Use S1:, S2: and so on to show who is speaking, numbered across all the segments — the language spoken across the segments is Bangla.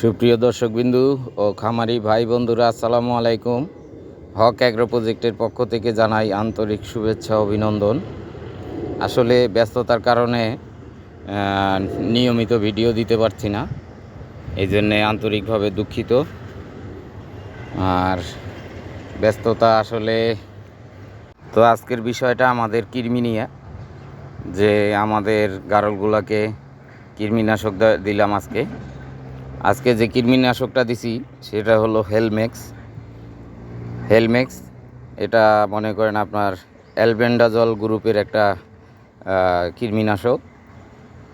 S1: সুপ্রিয় দর্শকবিন্দু ও খামারি ভাই বন্ধুরা, আসসালামু আলাইকুম। হক অ্যাগ্রো প্রজেক্টের পক্ষ থেকে জানাই আন্তরিক শুভেচ্ছা, অভিনন্দন। আসলে ব্যস্ততার কারণে নিয়মিত ভিডিও দিতে পারছি না। এই জন্যে আন্তরিকভাবে দুঃখিত। আর ব্যস্ততা আসলে, তো আজকের বিষয়টা আমাদের কৃমি নিয়ে, যে আমাদের গারলগুলাকে কৃমিনাশক দিলাম আজকে। আজকে যে কৃমিনাশকটা দিছি, সেটা হলো হেলমেক্স হেলমেক্স এটা মনে করেন আপনার অ্যালবেন্ডাজল গ্রুপের একটা কৃমিনাশক।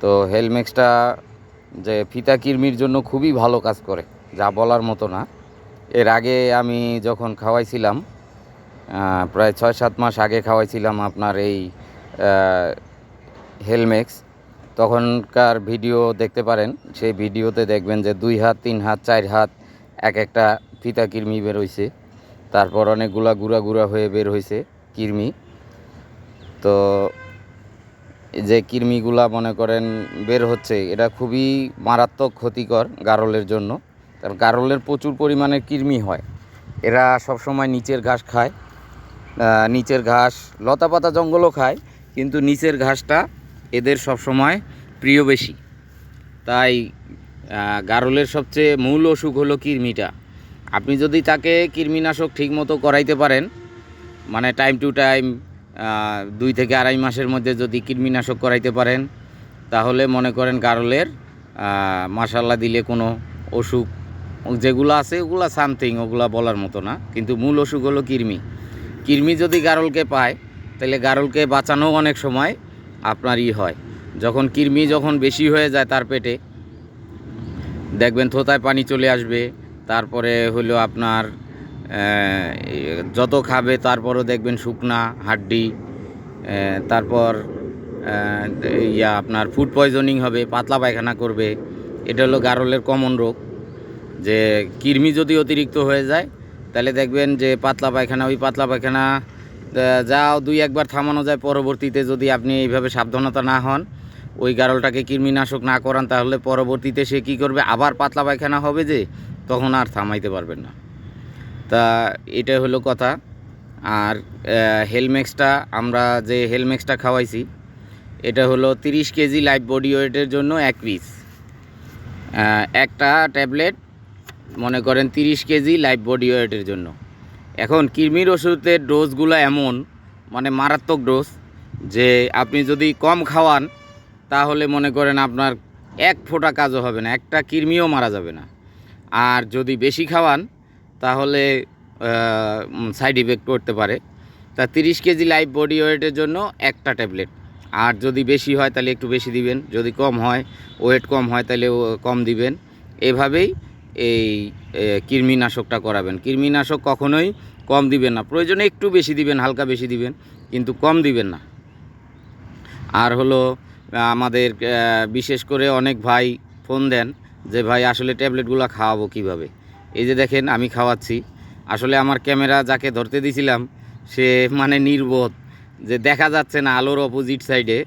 S1: তো হেলমেক্সটা যে ফিতা কৃমির জন্য খুবই ভালো কাজ করে, যা বলার মতো না। এর আগে আমি যখন খাওয়াইছিলাম প্রায় ছয় সাত মাস আগে খাওয়াইছিলাম আপনার এই হেলমেক্স তখনকার ভিডিও দেখতে পারেন। সেই ভিডিওতে দেখবেন যে দুই হাত, তিন হাত, চার হাত এক একটা ফিতা কৃমি বের হয়েছে তারপর অনেকগুলা গুঁড়া গুঁড়া হয়ে বের হয়েছে কৃমি। তো যে কৃমিগুলা মনে করেন বের হচ্ছে, এটা খুবই মারাত্মক ক্ষতিকর গারলের জন্য। কারণ গারলের প্রচুর পরিমাণে কৃমি হয়। এরা সবসময় নিচের ঘাস খায়। নিচের ঘাস লতা পাতা জঙ্গলও খায়, কিন্তু নিচের ঘাসটা এদের সবসময় প্রিয় বেশি। তাই গারলের সবচেয়ে মূল অসুখ হলো কৃমিটা। আপনি যদি তাকে কৃমিনাশক ঠিকমতো করাইতে পারেন মানে টাইম টু টাইম দুই থেকে আড়াই মাসের মধ্যে যদি কৃমিনাশক করাইতে পারেন, তাহলে মনে করেন গারলের মাসাল্লা দিলে কোনো অসুখ, যেগুলো আছে ওগুলো সামথিং ওগুলো বলার মতো না। কিন্তু মূল অসুখ হলো কৃমি। কৃমি যদি গারলকে পায়, তাহলে গারলকে বাঁচানো অনেক সময় আপনার ই হয়। যখন কৃমি যখন বেশি হয়ে যায় তার পেটে, দেখবেন থোতায় পানি চলে আসবে, তারপরে হলো আপনার যত খাবে তারপরও দেখবেন শুকনা, হাড্ডি তারপর ইয়া আপনার ফুড পয়জনিং হবে, পাতলা পায়খানা করবে। এটা হলো গারলের কমন রোগ। যে কৃমি যদি অতিরিক্ত হয়ে যায়, তাহলে দেখবেন যে পাতলা পায়খানা, ওই পাতলা পায়খানা যাও, দুই একবার থামানো যায়। পরবর্তীতে যদি আপনি এইভাবে সাবধানতা না হন, ওই গারলটাকে কৃমিনাশক না করান, তাহলে পরবর্তীতে সে কী করবে? আবার পাতলা পায়খানা হবে যে, তখন আর থামাইতে পারবেন না। তা এটা হলো কথা। আর হেলমেক্সটা আমরা যে হেলমেক্সটা খাওয়াইছি, এটা হলো তিরিশ কেজি লাইফ বডি ওয়েটের জন্য এক পিস একটা ট্যাবলেট মনে করেন তিরিশ কেজি লাইফ বডি ওয়েটের জন্য। এখন কৃমির ওষুধের ডোজগুলো এমন মানে মারাত্মক ডোজ, যে আপনি যদি কম খাওয়ান, তাহলে মনে করেন আপনার এক ফোঁটা কাজও হবে না, একটা কৃমিও মারা যাবে না। আর যদি বেশি খাওয়ান, তাহলে সাইড ইফেক্ট করতে পারে। তা তিরিশ কেজি লাইফ বডি ওয়েটের জন্য একটা ট্যাবলেট আর যদি বেশি হয়, তাহলে একটু বেশি দিবেন। যদি কম হয় ওয়েট কম হয়, তাহলে কম দিবেন। এভাবেই এই কৃমিনাশকটা করাবেন। কৃমিনাশক কখনোই কম দিবেন না। প্রয়োজনে একটু বেশি দিবেন, হালকা বেশি দিবেন, কিন্তু কম দিবেন না। আর হলো, আমাদের বিশেষ করে অনেক ভাই ফোন দেন যে, ভাই, আসলে ট্যাবলেটগুলো খাওয়াবো কীভাবে? এই যে দেখেন, আমি খাওয়াচ্ছি। আসলে আমার ক্যামেরা যাকে ধরতে দিছিলাম, সে মানে নির্বোধ। যে, দেখা যাচ্ছে না আলোর অপোজিট সাইডে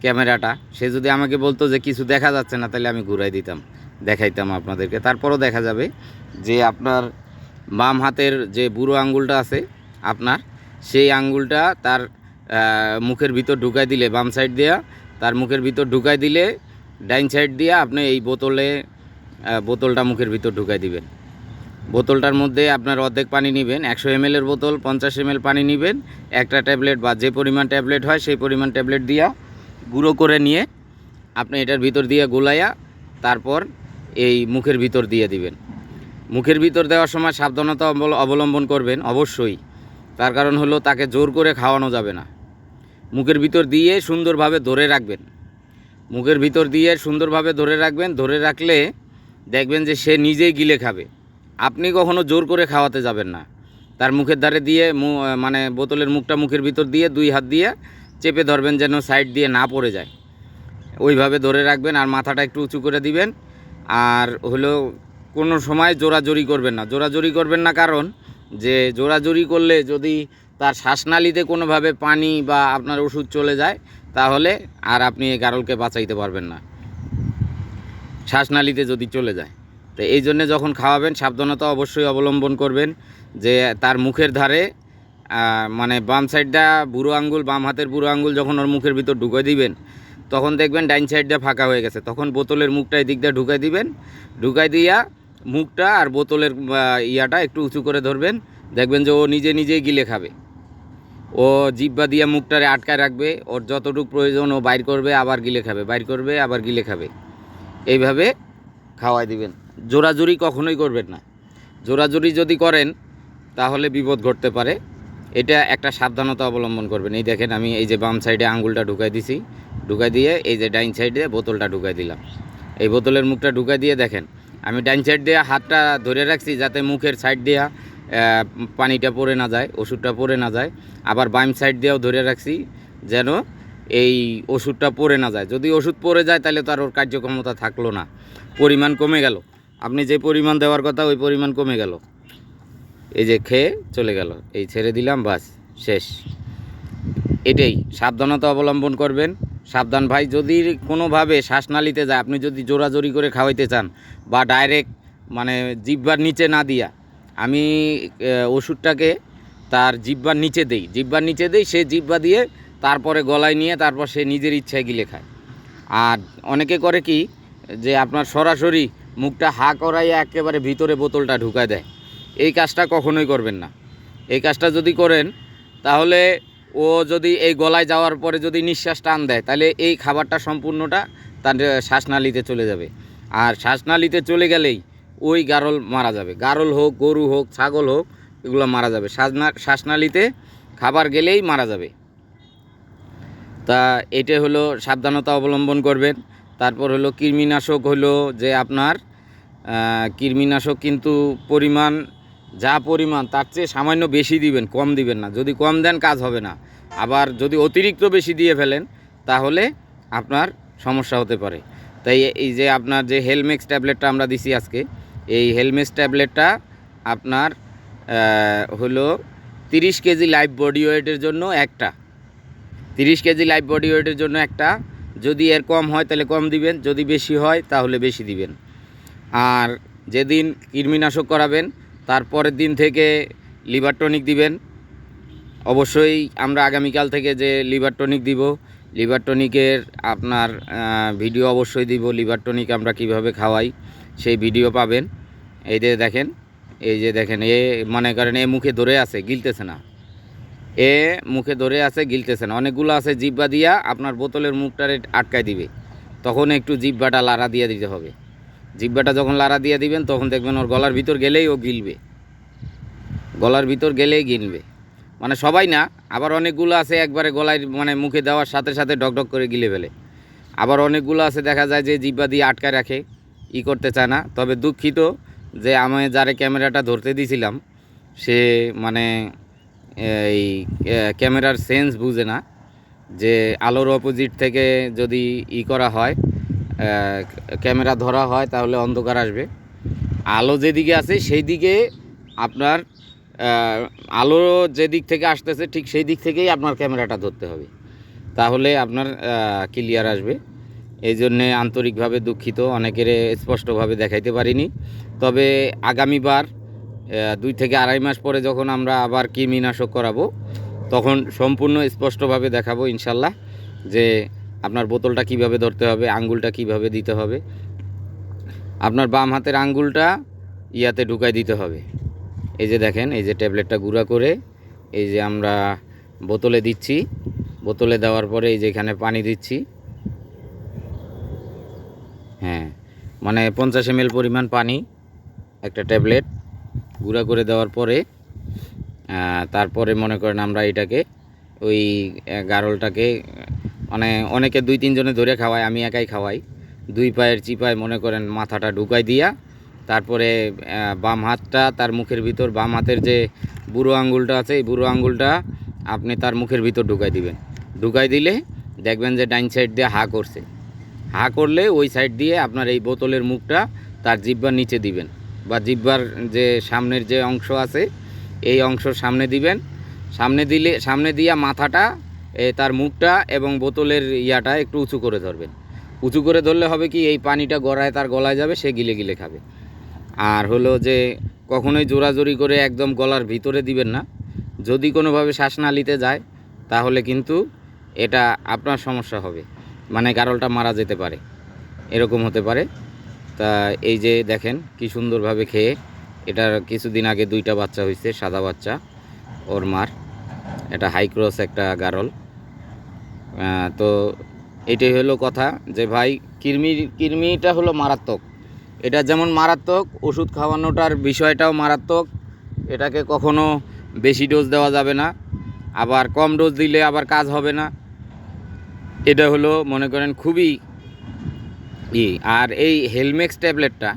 S1: ক্যামেরাটা। সে যদি আমাকে বলতো যে, কিছু দেখা যাচ্ছে না, তাহলে আমি ঘুরাই দিতাম। দেখাইতাম আপনাদেরকে। তারপরও দেখা যাবে যে আপনার বাম হাতের যে বুড়ো আঙ্গুলটা আছে আপনার, সেই আঙ্গুলটা তার মুখের ভিতর ঢুকাই দিলে, বাম সাইড দেয়া তার মুখের ভিতর ঢুকাই দিলে, ডাইন সাইড দিয়ে আপনি এই বোতলে বোতলটা মুখের ভিতর ঢুকাই দিবেন। বোতলটার মধ্যে আপনার অর্ধেক পানি নেবেন, একশো এম এর বোতল, পঞ্চাশ এম পানি নেবেন, একটা ট্যাবলেট বা যে পরিমাণ ট্যাবলেট হয় সেই পরিমাণ ট্যাবলেট দিয়া গুঁড়ো করে নিয়ে আপনি এটার ভিতর দিয়ে গোলাইয়া তারপর এই মুখের ভিতর দিয়ে দিবেন। মুখের ভিতর দেওয়ার সময় সাবধানতা অবল- অবলম্বন করবেন, অবশ্যই। তার কারণ হলো তাকে জোর করে খাওয়ানো যাবে না। মুখের ভিতর দিয়ে সুন্দরভাবে ধরে রাখবেন। মুখের ভিতর দিয়ে সুন্দরভাবে ধরে রাখবেন, ধরে রাখলে দেখবেন যে সে নিজেই গিলে খাবে। আপনি কখনো জোর করে খাওয়াতে যাবেন না। তার মুখের ধারে দিয়ে মানে বোতলের মুখটা মুখের ভিতর দিয়ে দুই হাত দিয়ে চেপে ধরবেন যেন সাইড দিয়ে না পড়ে যায়। ওইভাবে ধরে রাখবেন আর মাথাটা একটু উঁচু করে দিবেন। আর হলো কোনো সময় জোরাজোরি করবেন না। জোরাজোরি করবেন না কারণ যে জোরাজোরি করলে যদি তার শ্বাসনালীতে কোনোভাবে পানি বা আপনার ওষুধ চলে যায়, তাহলে আর আপনি এই গারলকে বাঁচাইতে পারবেন না। শ্বাসনালীতে যদি চলে যায়। তো এই জন্যে যখন খাওয়াবেন, সাবধানতা অবশ্যই অবলম্বন করবেন যে তার মুখের ধারে মানে বাম সাইডটা বুড়ো আঙ্গুল, বাম হাতের বুড়ো আঙ্গুল যখন ওর মুখের ভিতর ঢুকে দিবেন তখন দেখবেন ডাইন সাইডটা ফাঁকা হয়ে গেছে। তখন বোতলের মুখটা এই দিক দিয়ে ঢুকাই দিবেন। ঢুকাই দিয়া মুখটা আর বোতলের ইয়াটা একটু উঁচু করে ধরবেন। দেখবেন যে ও নিজে নিজেই গিলে খাবে। ও জিব্বা দিয়ে মুখটারে আটকায় রাখবে। ওর যতটুকু প্রয়োজন ও বাইর করবে, আবার গিলে খাবে। বাইর করবে, আবার গিলে খাবে। এইভাবে খাওয়াই দিবেন। জোরাজুরি কখনোই করবেন না। জোরাজুরি যদি করেন, তাহলে বিপদ ঘটতে পারে। এটা একটা সাবধানতা অবলম্বন করবেন। এই দেখেন আমি এই যে বাম সাইডে আঙ্গুলটা ঢুকাই দিছি। ঢুকাই দিয়ে, এই যে ডাইন সাইডে বোতলটা ঢুকাই দিলাম। এই বোতলের মুখটা ঢুকাই দিয়ে দেখেন, আমি ডাইন সাইড দিয়ে হাতটা ধরে রাখছি যাতে মুখের সাইড দিয়া পানিটা পড়ে না যায়, ওষুধটা পড়ে না যায়। আবার বাম সাইড দিয়েও ধরে রাখছি যেন এই ওষুধটা পড়ে না যায়। যদি ওষুধ পড়ে যায় তাহলে তার ওর কার্যক্ষমতা থাকল না। পরিমাণ কমে গেল। আপনি যে পরিমাণ দেওয়ার কথা, ওই পরিমাণ কমে গেল। এই যে খেয়ে চলে গেল। এই ছেড়ে দিলাম, বাস, শেষ। এটাই। সাবধানতা অবলম্বন করবেন। সাবধান ভাই, যদি কোনোভাবে শ্বাসনালীতে যায়, আপনি যদি জোরাজোরি করে খাওয়াইতে চান বা ডাইরেক্ট মানে জিব্বার নিচে না দিয়া, আমি ওষুধটাকে তার জিব্বার নিচে দেই। জিব্বার নিচে দেই, সে জিব্বা দিয়ে তারপরে গলায় নিয়ে তারপর সে নিজের ইচ্ছায় গিলে খায়। আর অনেকে করে কি, যে আপনার সরাসরি মুখটা হা করাইয়া একেবারে ভিতরে বোতলটা ঢুকায় দেয়। এই কাজটা কখনোই করবেন না। এই কাজটা যদি করেন, তাহলে ও যদি এই গলায় যাওয়ার পরে যদি নিঃশ্বাস টান দেয়, তাহলে এই খাবারটা সম্পূর্ণটা তার শ্বাসনালীতে চলে যাবে। আর শ্বাসনালীতে চলে গেলেই ওই গারল মারা যাবে। গারল হোক, গরু হোক, ছাগল হোক, এগুলো মারা যাবে। শ্বাসনা শ্বাসনালীতে খাবার গেলেই মারা যাবে। তা এটা হলো সাবধানতা অবলম্বন করবেন। তারপর হলো কৃমিনাশক হলো যে আপনার কৃমিনাশক কিন্তু পরিমাণ যা পরিমাণ, তার চেয়ে সামান্য বেশি দিবেন, কম দিবেন না। যদি কম দেন, কাজ হবে না। আবার যদি অতিরিক্ত বেশি দিয়ে ফেলেন, তাহলে আপনার সমস্যা হতে পারে। তাই এই যে আপনার যে হেলমেক্স ট্যাবলেটটা আমরা দিছি আজকে, এই হেলমেক্স ট্যাবলেটটা আপনার হলো তিরিশ কেজি লাইভ বডি ওয়েটের জন্য একটা। তিরিশ কেজি লাইভ বডি ওয়েটের জন্য একটা। যদি এর কম হয়, তাহলে কম দিবেন। যদি বেশি হয়, তাহলে বেশি দিবেন। আর যেদিন কৃমিনাশক করাবেন তারপরের দিন থেকে লিভার টনিক দিবেন। অবশ্যই আমরা আগামীকাল থেকে যে লিভার টনিক দিব, লিভার টনিকের আপনার ভিডিও অবশ্যই দিব, লিভার টনিক আমরা কীভাবে খাওয়াই, সেই ভিডিও পাবেন। এই যে দেখেন, এই যে দেখেন, এ মনে করেন এ মুখে ধরে আছে, গিলতেছে না। এ মুখে ধরে আছে, গিলতেছে না। অনেকগুলো আছে জিব্বা দিয়া আপনার বোতলের মুখটারে আটকায় দিবে। তখন একটু জিব্বাটা লাড়া দিয়ে দিতে হবে। জিব্বাটা যখন লাড়া দিয়ে দিবেন, তখন দেখবেন ওর গলার ভিতর গেলেই ও গিলবে। গলার ভিতর গেলেই গিলবে। মানে সবাই না, আবার অনেকগুলো আছে একবারে গলায় মানে মুখে দেওয়ার সাথে সাথে ডকডক করে গিলে ফেলে। আবার অনেকগুলো আছে দেখা যায় যে জিব্বা দিয়ে আটকায় রাখে, ই করতে চায় না। তবে দুঃখিত যে আমি যারে ক্যামেরাটা ধরতে দিয়েছিলাম সে মানে এই ক্যামেরার সেন্স বুঝে না যে আলোর অপোজিট থেকে যদি ই করা হয় ক্যামেরা ধরা হয়, তাহলে অন্ধকার আসবে। আলো যেদিকে আছে সেই দিকে আপনার আলো যেদিক থেকে আসতেছে, ঠিক সেই দিক থেকেই আপনার ক্যামেরাটা ধরতে হবে। তাহলে আপনার ক্লিয়ার আসবে। এই জন্যে আন্তরিকভাবে দুঃখিত, অনেকের স্পষ্টভাবে দেখাইতে পারিনি। তবে আগামীবার দুই থেকে আড়াই মাস পরে যখন আমরা আবার কৃমিনাশক করাবো, তখন সম্পূর্ণ স্পষ্টভাবে দেখাবো ইনশাল্লাহ যে আপনার বোতলটা কীভাবে ধরতে হবে, আঙ্গুলটা কীভাবে দিতে হবে, আপনার বাম হাতের আঙ্গুলটা ইয়াতে ঢুকাই দিতে হবে। এই যে দেখেন, এই যে ট্যাবলেটটা গুঁড়া করে এই যে আমরা বোতলে দিচ্ছি, বোতলে দেওয়ার পরে এই যে এখানে পানি দিচ্ছি। হ্যাঁ মানে পঞ্চাশ এম পরিমাণ পানি একটা ট্যাবলেট গুঁড়া করে দেওয়ার পরে তারপরে মনে করেন আমরা এটাকে ওই গারলটাকে মানে অনেকে দুই, তিনজনে ধরে খাওয়ায়, আমি একাই খাওয়াই। দুই পায়ের চিপায় মনে করেন মাথাটা ঢুকাই দিয়া, তারপরে বাম হাতটা তার মুখের ভিতর, বাম হাতের যে বুড়ো আঙ্গুলটা আছে, এই বুড়ো আঙ্গুলটা আপনি তার মুখের ভিতর ঢুকাই দিবেন। ঢুকাই দিলে দেখবেন যে ডাইন সাইড দিয়ে হা করছে। হা করলে ওই সাইড দিয়ে আপনার এই বোতলের মুখটা তার জিব্বার নিচে দিবেন বা জিব্বার যে সামনের যে অংশ আছে, এই অংশ সামনে দিবেন। সামনে দিলে, সামনে দিয়া মাথাটা তার মুখটা এবং বোতলের ইয়াটা একটু উঁচু করে ধরবেন। উঁচু করে ধরলে হবে কি, এই পানিটা গড়ায় তার গলায় যাবে, সে গিলে গিলে খাবে। আর হলো যে, কখনোই জোরাজোরি করে একদম গলার ভিতরে দিবেন না। যদি কোনোভাবে শ্বাসনালীতে যায়, তাহলে কিন্তু এটা আপনার সমস্যা হবে। মানে গারলটা মারা যেতে পারে। এরকম হতে পারে। তা এই যে দেখেন, কি সুন্দরভাবে খেয়ে, এটার কিছুদিন আগে দুইটা বাচ্চা হয়েছে, সাদা বাচ্চা, ওর মার। এটা হাই ক্রস একটা গারল। তো এটাই হলো কথা যে ভাই, কৃমি, কৃমিটা হলো মারাত্মক। এটা যেমন মারাত্মক, ওষুধ খাওয়ানোটার বিষয়টাও মারাত্মক। এটাকে কখনো বেশি ডোজ দেওয়া যাবে না। আবার কম ডোজ দিলে আবার কাজ হবে না। এটা হলো মনে করেন খুবই ই। আর এই হেলমেক্স ট্যাবলেটটা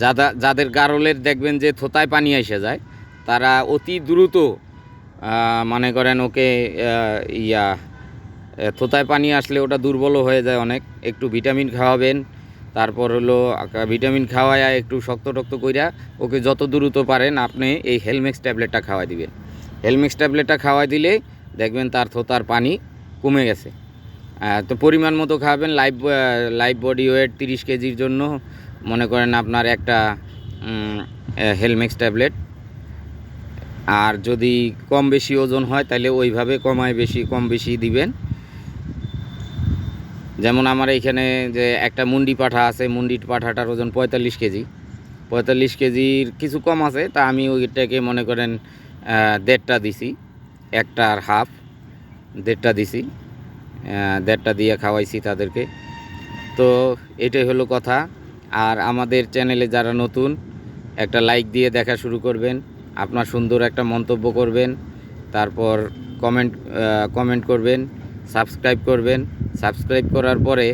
S1: যাদা, যাদের গারলের দেখবেন যে থোতায় পানি এসে যায়, তারা অতি দ্রুত মনে করেন ওকে ইয়া থোতায় পানি আসলে ওটা দুর্বলও হয়ে যায় অনেক। একটু ভিটামিন খাওয়াবেন, তারপর হলো ভিটামিন খাওয়ায় একটু শক্ত টক্ত কইরা ওকে যত দ্রুত পারেন আপনি এই হেলমেক্স ট্যাবলেটটা খাওয়াই দিবেন। হেলমেক্স ট্যাবলেটটা খাওয়াই দিলে দেখবেন তার থোতার পানি কমে গেছে। তো পরিমাণ মতো খাওয়াবেন লাইভ লাইভ বডি ওয়েট তিরিশ কেজির জন্য মনে করেন আপনার একটা হেলমেক্স ট্যাবলেট। আর যদি কম বেশি ওজন হয়, তাহলে ওইভাবে কমায় বেশি, কম বেশি দিবেন। যেমন আমার এইখানে যে একটা মুন্ডি পাঠা আছে, মুন্ডি পাঠাটার ওজন পঁয়তাল্লিশ কেজি। পঁয়তাল্লিশ কেজির কিছু কম আছে, তা আমি ওইটাকে মনে করেন দেড়টা দিছি। একটা আর হাফ, দেড়টা দিছি। দেড়টা দিয়ে খাওয়াইছি তাদেরকে। তো এটাই হলো কথা। আর আমাদের চ্যানেলে যারা নতুন, একটা লাইক দিয়ে দেখা শুরু করবেন। আপনার সুন্দর একটা মন্তব্য করবেন, তারপর কমেন্ট কমেন্ট করবেন সাবস্ক্রাইব করবেন সাবস্ক্রাইব করার পরে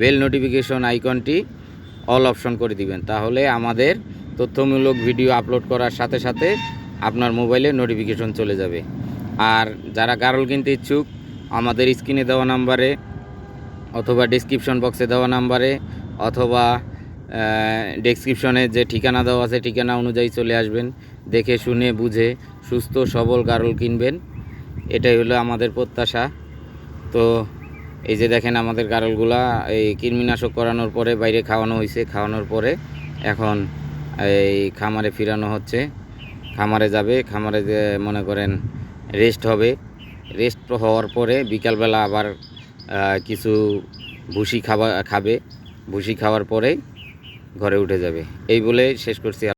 S1: বেল নোটিফিকেশন আইকনটি অল অপশন করে দিবেন। তাহলে আমাদের তথ্যমূলক ভিডিও আপলোড করার সাথে সাথে আপনার মোবাইলে নোটিফিকেশন চলে যাবে। আর যারা গারল কিনতে ইচ্ছুক, আমাদের স্ক্রিনে দেওয়া নাম্বারে অথবা ডিসক্রিপশন বক্সে দেওয়া নাম্বারে অথবা ডেসক্রিপশনে যে ঠিকানা দেওয়া আছে ঠিকানা অনুযায়ী চলে আসবেন। দেখে শুনে বুঝে সুস্থ সবল গারল কিনবেন। এটাই হলো আমাদের প্রত্যাশা। তো এই যে দেখেন আমাদের গারলগুলা, এই কৃমিনাশক করানোর পরে বাইরে খাওয়ানো হয়েছে খাওয়ানোর পরে এখন এই খামারে ফিরানো হচ্ছে। খামারে যাবে, খামারে মনে করেন রেস্ট হবে। রেস্ট হওয়ার পরে বিকালবেলা আবার কিছু ভুসি খাবার খাবে। ভুসি খাওয়ার পরে ঘরে উঠে যাবে। এই বলে শেষ করছি।